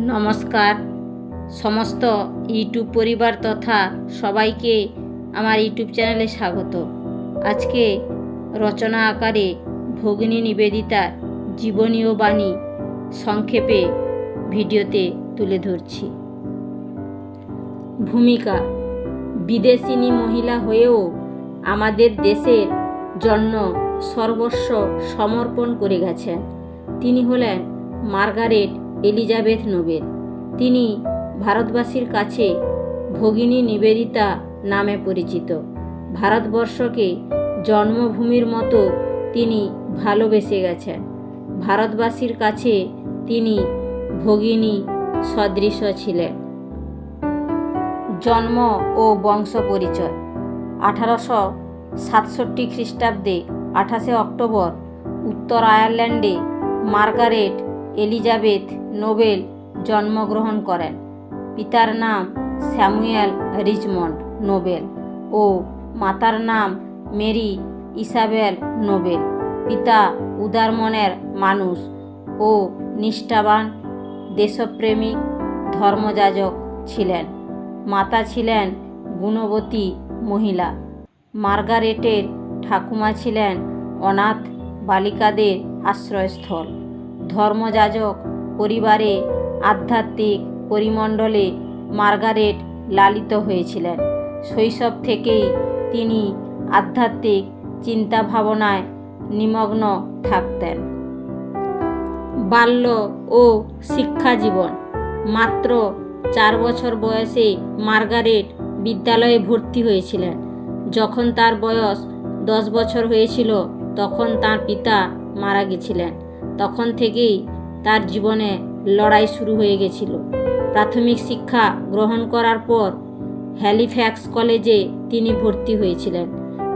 নমস্কার। সমস্ত ইউটিউব পরিবার তথা সবাইকে আমার ইউটিউব চ্যানেলে স্বাগত। আজকে রচনা আকারে ভগিনী নিবেদিতার জীবনীয় বাণী সংক্ষেপে ভিডিওতে তুলে ধরছি। ভূমিকা, বিদেশিনী মহিলা হয়েও আমাদের দেশের জন্য সর্বস্ব সমর্পণ করে গেছেন। তিনি হলেন মার্গারেট এলিজাবেথ নোবেল। তিনি ভারতবাসীর কাছে ভগিনী নিবেদিতা নামে পরিচিত। ভারতবর্ষকে জন্মভূমির মতো তিনি ভালোবেসে গেছেন। ভারতবাসীর কাছে তিনি ভগিনী সদৃশ ছিলেন। জন্ম ও বংশ পরিচয়। আঠারোশো সাতষট্টি খ্রিস্টাব্দে আঠাশে অক্টোবর উত্তর আয়ারল্যান্ডে মার্গারেট এলিজাবেথ নোবেল জন্মগ্রহণ করেন। পিতার নাম স্যামুয়েল রিচমন্ড নোবেল ও মাতার নাম মেরি ইসাবেল নোবেল। পিতা উদার মনের মানুষ ও নিষ্ঠাবান দেশপ্রেমিক, ধর্মযাজক ছিলেন। মাতা ছিলেন গুণবতী মহিলা। মার্গারেটের ঠাকুমা ছিলেন অনাথ বালিকাদের আশ্রয়স্থল। ধর্মযাজক, পরিবারে আধ্যাত্মিক পরিমণ্ডলে মার্গারেট লালিত হয়েছিলেন। শৈশব থেকেই তিনি আধ্যাত্মিক চিন্তাভাবনায় নিমগ্ন থাকতেন। বাল্য ও শিক্ষা জীবন। মাত্র চার বছর বয়সে মার্গারেট বিদ্যালয়ে ভর্তি হয়েছিলেন। যখন তার বয়স দশ বছর হয়েছিল, তখন তার পিতা মারা গেছিলেন। তখন থেকেই তার জীবনে লড়াই শুরু হয়ে গেছিল। প্রাথমিক শিক্ষা গ্রহণ করার পর হ্যালিফ্যাক্স কলেজে তিনি ভর্তি হয়েছিলেন।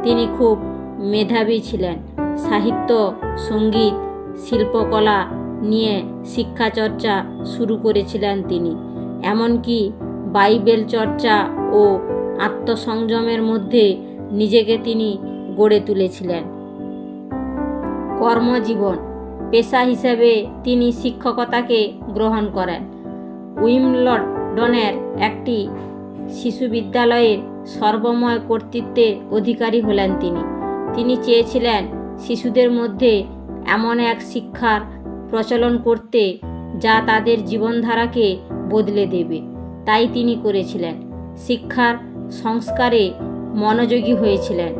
তিনি খুব মেধাবী ছিলেন। সাহিত্য, সংগীত, শিল্পকলা নিয়ে শিক্ষা চর্চা শুরু করেছিলেন তিনি। এমনকি বাইবেল চর্চা ও আত্মসংযমের মধ্যে নিজেকে তিনি গড়ে তুলেছিলেন। কর্মজীবন পেশা হিসেবে তিনি শিক্ষকতাকে গ্রহণ করেন। উইমলডনের একটি শিশু বিদ্যালয়ের সর্বময় কর্তৃত্বের অধিকারী হলেন তিনি। তিনি চেয়েছিলেন শিশুদের মধ্যে এমন এক শিক্ষার প্রচলন করতে যা তাদের জীবনধারাকে বদলে দেবে। তাই তিনি করেছিলেন। শিক্ষার সংস্কারে মনোযোগী হয়েছিলেন।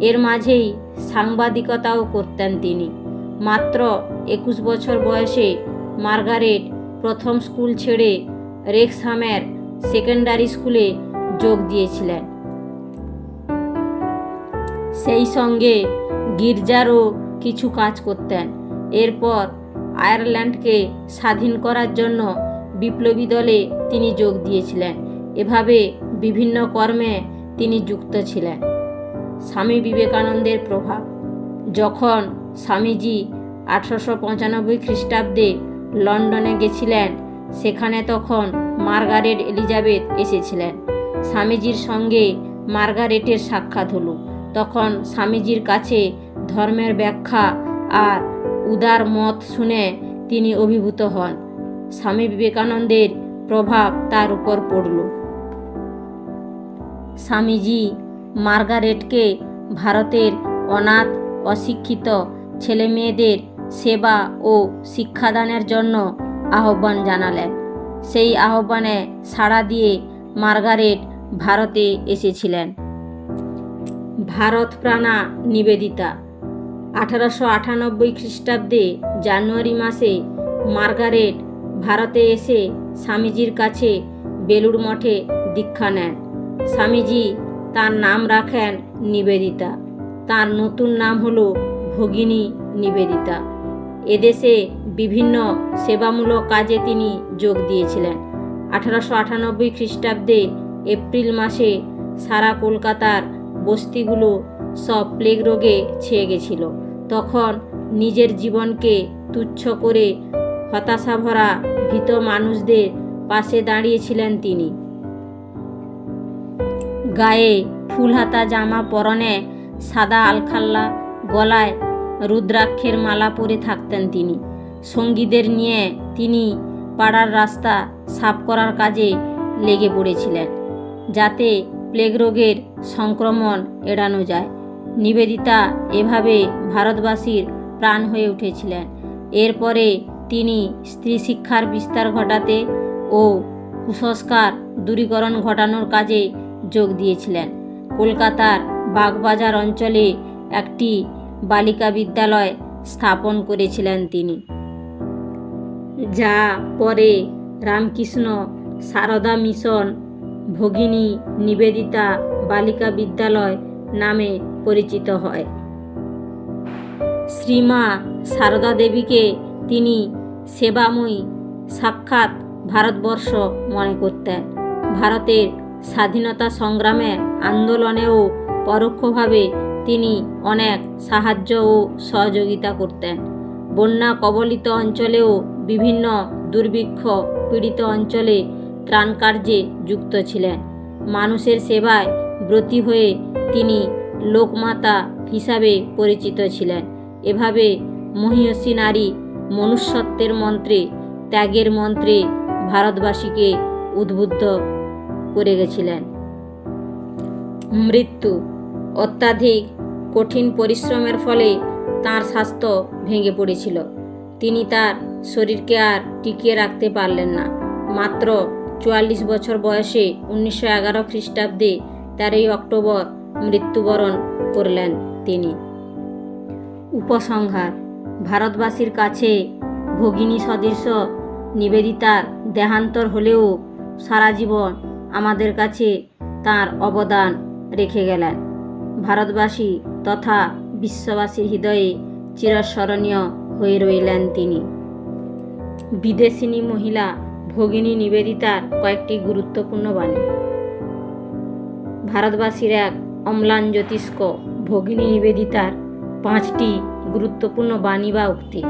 এর মাঝেই সাংবাদিকতাও করতেন তিনি। মাত্র একুশ বছর বয়সে মার্গারেট প্রথম স্কুল ছেড়ে রেক্সহামের সেকেন্ডারি স্কুলে যোগ দিয়েছিলেন। সেই সঙ্গে গির্জারও কিছু কাজ করতেন। এরপর আয়ারল্যান্ডকে স্বাধীন করার জন্য বিপ্লবী দলে তিনি যোগ দিয়েছিলেন। এভাবে বিভিন্ন কর্মে তিনি যুক্ত ছিলেন। স্বামী বিবেকানন্দের প্রভাব। যখন স্বামীজি আঠারোশো পঁচানব্বই খ্রিস্টাব্দে লন্ডনে গেছিলেন। সেখানে তখন মার্গারেট এলিজাবেথ এসেছিলেন। স্বামীজির সঙ্গে মার্গারেটের সাক্ষাৎ হলো। তখন স্বামীজির কাছে ধর্মের ব্যাখ্যা আর উদার মত শুনে তিনি অভিভূত হন। স্বামী বিবেকানন্দের প্রভাব তার উপর পড়ল। স্বামীজি মার্গারেটকে ভারতের অনাথ, অশিক্ষিত ছেলেমেয়েদের সেবা ও শিক্ষাদানের জন্য আহ্বান জানালেন। সেই আহ্বানে সাড়া দিয়ে মার্গারেট ভারতে এসেছিলেন। ভারত প্রাণা নিবেদিতা। আঠারোশো আটানব্বই খ্রিস্টাব্দে জানুয়ারি মাসে মার্গারেট ভারতে এসে স্বামীজির কাছে বেলুড় মঠে দীক্ষা নেন। স্বামীজি তার নাম রাখেন নিবেদিতা। তার নতুন নাম হলো ভগিনী নিবেদিতা। এদেশে বিভিন্ন সেবামূলক কাজে তিনি যোগ দিয়েছিলেন। আঠারোশো আটানব্বই খ্রিস্টাব্দে এপ্রিল মাসে সারা কলকাতার বস্তিগুলো সব প্লেগ রোগে ছেয়ে গেছিল। তখন নিজের জীবনকে তুচ্ছ করে হতাশাভরা ভীত মানুষদের পাশে দাঁড়িয়েছিলেন তিনি। গায়ে ফুলহাতা জামা পরনে সাদা আলখাল্লা গলায় রুদ্রাক্ষের মালা পরে থাকতেন তিনি। সঙ্গীদের নিয়ে তিনি পাড়ার রাস্তা সাফ করার কাজে লেগে পড়েছিলেন, যাতে প্লেগ রোগের সংক্রমণ এড়ানো যায়। নিবেদিতা এভাবে ভারতবাসীর প্রাণ হয়ে উঠেছিলেন। এরপরে তিনি স্ত্রী শিক্ষার বিস্তার ঘটাতে ও কুসংস্কার দূরীকরণ ঘটানোর কাজে যোগ দিয়েছিলেন। কলকাতার বাগবাজার অঞ্চলে একটি বালিকা বিদ্যালয় স্থাপন করেছিলেন তিনি। যা পরে রামকৃষ্ণ সারদা মিশন ভগিনী নিবেদিতা বালিকা বিদ্যালয় নামে পরিচিত হয়। শ্রীমা সারদা দেবীকে তিনি সেবাময়ী সাক্ষাৎ ভারতবর্ষ মনে করতেন। ভারতের স্বাধীনতা সংগ্রামে আন্দোলনেও পরোক্ষভাবে তিনি অনেক সাহায্য ও সহযোগিতা করতেন। বন্যা কবলিত অঞ্চলেও বিভিন্ন দুর্ভিক্ষ পীড়িত অঞ্চলে ত্রাণ কার্যে যুক্ত ছিলেন। মানুষের সেবায় ব্রতী হয়ে তিনি লোকমাতা হিসাবে পরিচিত ছিলেন। এভাবে মহিয়সী নারী মনুষ্যত্বের মন্ত্রে, ত্যাগের মন্ত্রে ভারতবাসীকে উদ্বুদ্ধ করে গেছিলেন। মৃত্যু অত্যাধিক কঠিন পরিশ্রমের ফলে তার স্বাস্থ্য ভেঙে পড়েছিল। তিনি তার শরীরকে আর টিকিয়ে রাখতে পারলেন না। মাত্র চুয়াল্লিশ বছর বয়সে উনিশশো এগারো খ্রিস্টাব্দে তেরোই অক্টোবর মৃত্যুবরণ করলেন তিনি। উপসংহার, ভারতবাসীর কাছে ভগিনী সদৃশ নিবেদিতার দেহান্তর হলেও সারা জীবন আমাদের কাছে তার অবদান রেখে গেলেন। ভারতবাসী তথা বিশ্ববাসীর হৃদয়ে চিরস্মরণীয় হয়ে রইলেন তিনি। বিদেশিনী মহিলা ভগিনী নিবেদিতার কয়েকটি গুরুত্বপূর্ণ বাণী। ভারতবাসীর এক অম্লান জ্যোতিষ্ক ভগিনী নিবেদিতার পাঁচটি গুরুত্বপূর্ণ বাণী বা উক্তি।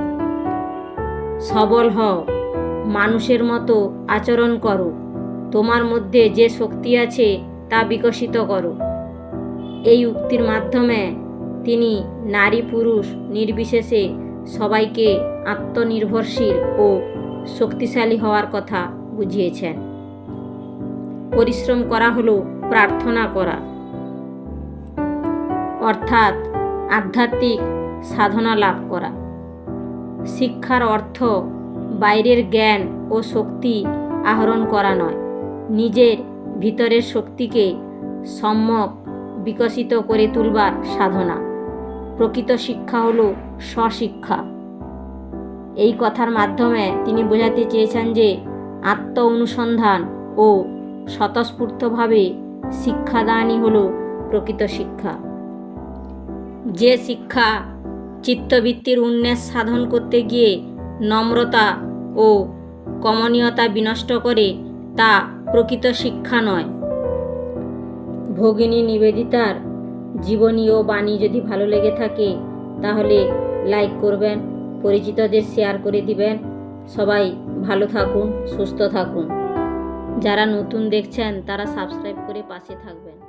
সবল হও, মানুষের মতো আচরণ করো, তোমার মধ্যে যে শক্তি আছে তা বিকশিত করো। এই উক্তির মাধ্যমে তিনি নারী পুরুষ নির্বিশেষে সবাইকে আত্মনির্ভরশীল ও শক্তিশালী হওয়ার কথা বুঝিয়েছেন। পরিশ্রম করা হলো প্রার্থনা করা। অর্থাৎ আধ্যাত্মিক সাধনা লাভ করা। শিক্ষার অর্থ বাইরের জ্ঞান ও শক্তি আহরণ করা নয়, নিজের ভিতরের শক্তিকে সম্যক বিকশিত করে তুলবার সাধনা। প্রকৃত শিক্ষা হল স্বশিক্ষা। এই কথার মাধ্যমে তিনি বোঝাতে চেয়েছেন যে আত্ম অনুসন্ধান ও স্বতঃস্ফূর্তভাবে শিক্ষাদানই হল প্রকৃত শিক্ষা। যে শিক্ষা চিত্তবৃত্তির উন্মেষ সাধন করতে গিয়ে নম্রতা ও কমনীয়তা বিনষ্ট করে, তা প্রকৃত শিক্ষা নয়। ভগিনী নিবেদিতার জীবনী ও বাণী যদি ভালো লেগে থাকে, তাহলে লাইক করবেন, পরিচিতদের শেয়ার করে দিবেন। সবাই ভালো থাকুন, সুস্থ থাকুন। যারা নতুন দেখছেন, তারা সাবস্ক্রাইব করে পাশে থাকবেন।